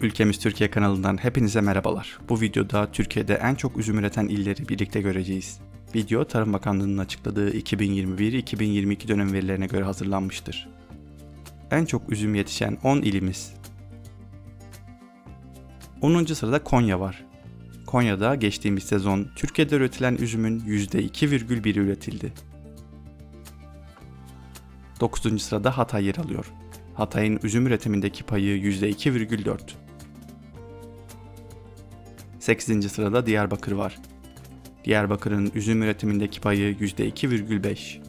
Ülkemiz Türkiye kanalından hepinize merhabalar. Bu videoda Türkiye'de en çok üzüm üreten illeri birlikte göreceğiz. Video Tarım Bakanlığı'nın açıkladığı 2021-2022 dönem verilerine göre hazırlanmıştır. En çok üzüm yetişen 10 ilimiz. 10. sırada Konya var. Konya'da geçtiğimiz sezon Türkiye'de üretilen üzümün %2,1 üretildi. 9. sırada Hatay yer alıyor. Hatay'ın üzüm üretimindeki payı %2,4. 8. sırada Diyarbakır var. Diyarbakır'ın üzüm üretimindeki payı %2,5.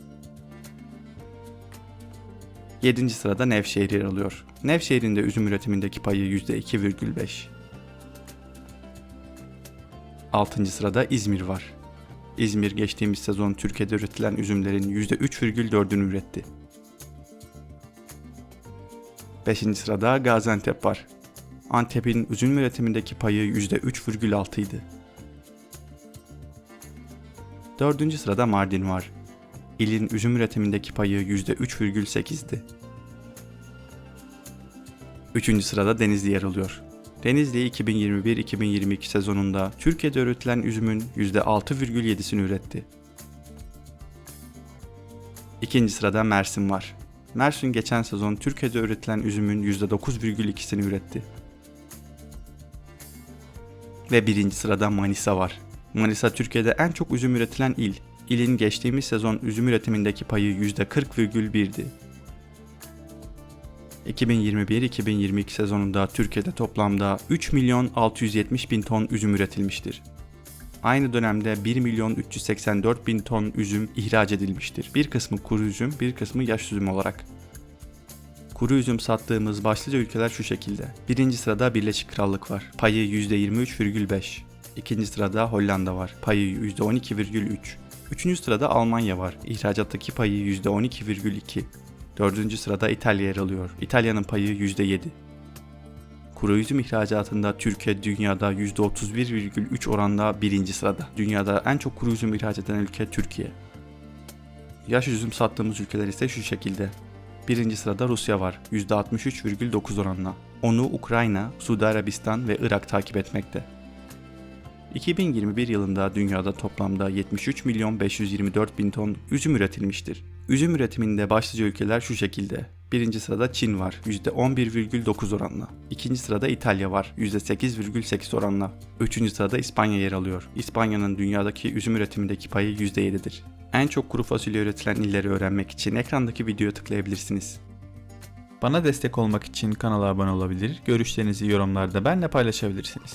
7. sırada Nevşehir yer alıyor. Nevşehir'in de üzüm üretimindeki payı %2,5. 6. sırada İzmir var. İzmir geçtiğimiz sezon Türkiye'de üretilen üzümlerin %3,4'ünü üretti. 5. sırada Gaziantep var. Antep'in üzüm üretimindeki payı %3,6 idi. 4. sırada Mardin var. İlin üzüm üretimindeki payı %3,8'di. 3. sırada Denizli yer alıyor. Denizli 2021-2022 sezonunda Türkiye'de üretilen üzümün %6,7'sini üretti. İkinci sırada Mersin var. Mersin geçen sezon Türkiye'de üretilen üzümün %9,2'sini üretti. Ve birinci sırada Manisa var. Manisa Türkiye'de en çok üzüm üretilen il. İlin geçtiğimiz sezon üzüm üretimindeki payı %40,1'di. 2021-2022 sezonunda Türkiye'de toplamda 3 milyon 670 bin ton üzüm üretilmiştir. Aynı dönemde 1 milyon 384 bin ton üzüm ihraç edilmiştir. Bir kısmı kuru üzüm, bir kısmı yaş üzüm olarak. Kuru üzüm sattığımız başlıca ülkeler şu şekilde. Birinci sırada Birleşik Krallık var. Payı %23,5. İkinci sırada Hollanda var. Payı %12,3. Üçüncü sırada Almanya var. İhracattaki payı %12,2. Dördüncü sırada İtalya yer alıyor. İtalya'nın payı %7. Kuru üzüm ihracatında Türkiye dünyada %31,3 oranda birinci sırada. Dünyada en çok kuru üzüm ihraç eden ülke Türkiye. Yaş üzüm sattığımız ülkeler ise şu şekilde. Birinci sırada Rusya var %63,9 oranla. Onu Ukrayna, Suudi Arabistan ve Irak takip etmekte. 2021 yılında dünyada toplamda 73 milyon 524 bin ton üzüm üretilmiştir. Üzüm üretiminde başlıca ülkeler şu şekilde. Birinci sırada Çin var %11,9 oranla. İkinci sırada İtalya var %8,8 oranla. Üçüncü sırada İspanya yer alıyor. İspanya'nın dünyadaki üzüm üretimindeki payı %7'dir. En çok kuru fasulye üretilen illeri öğrenmek için ekrandaki videoya tıklayabilirsiniz. Bana destek olmak için kanala abone olabilir, görüşlerinizi yorumlarda benimle paylaşabilirsiniz.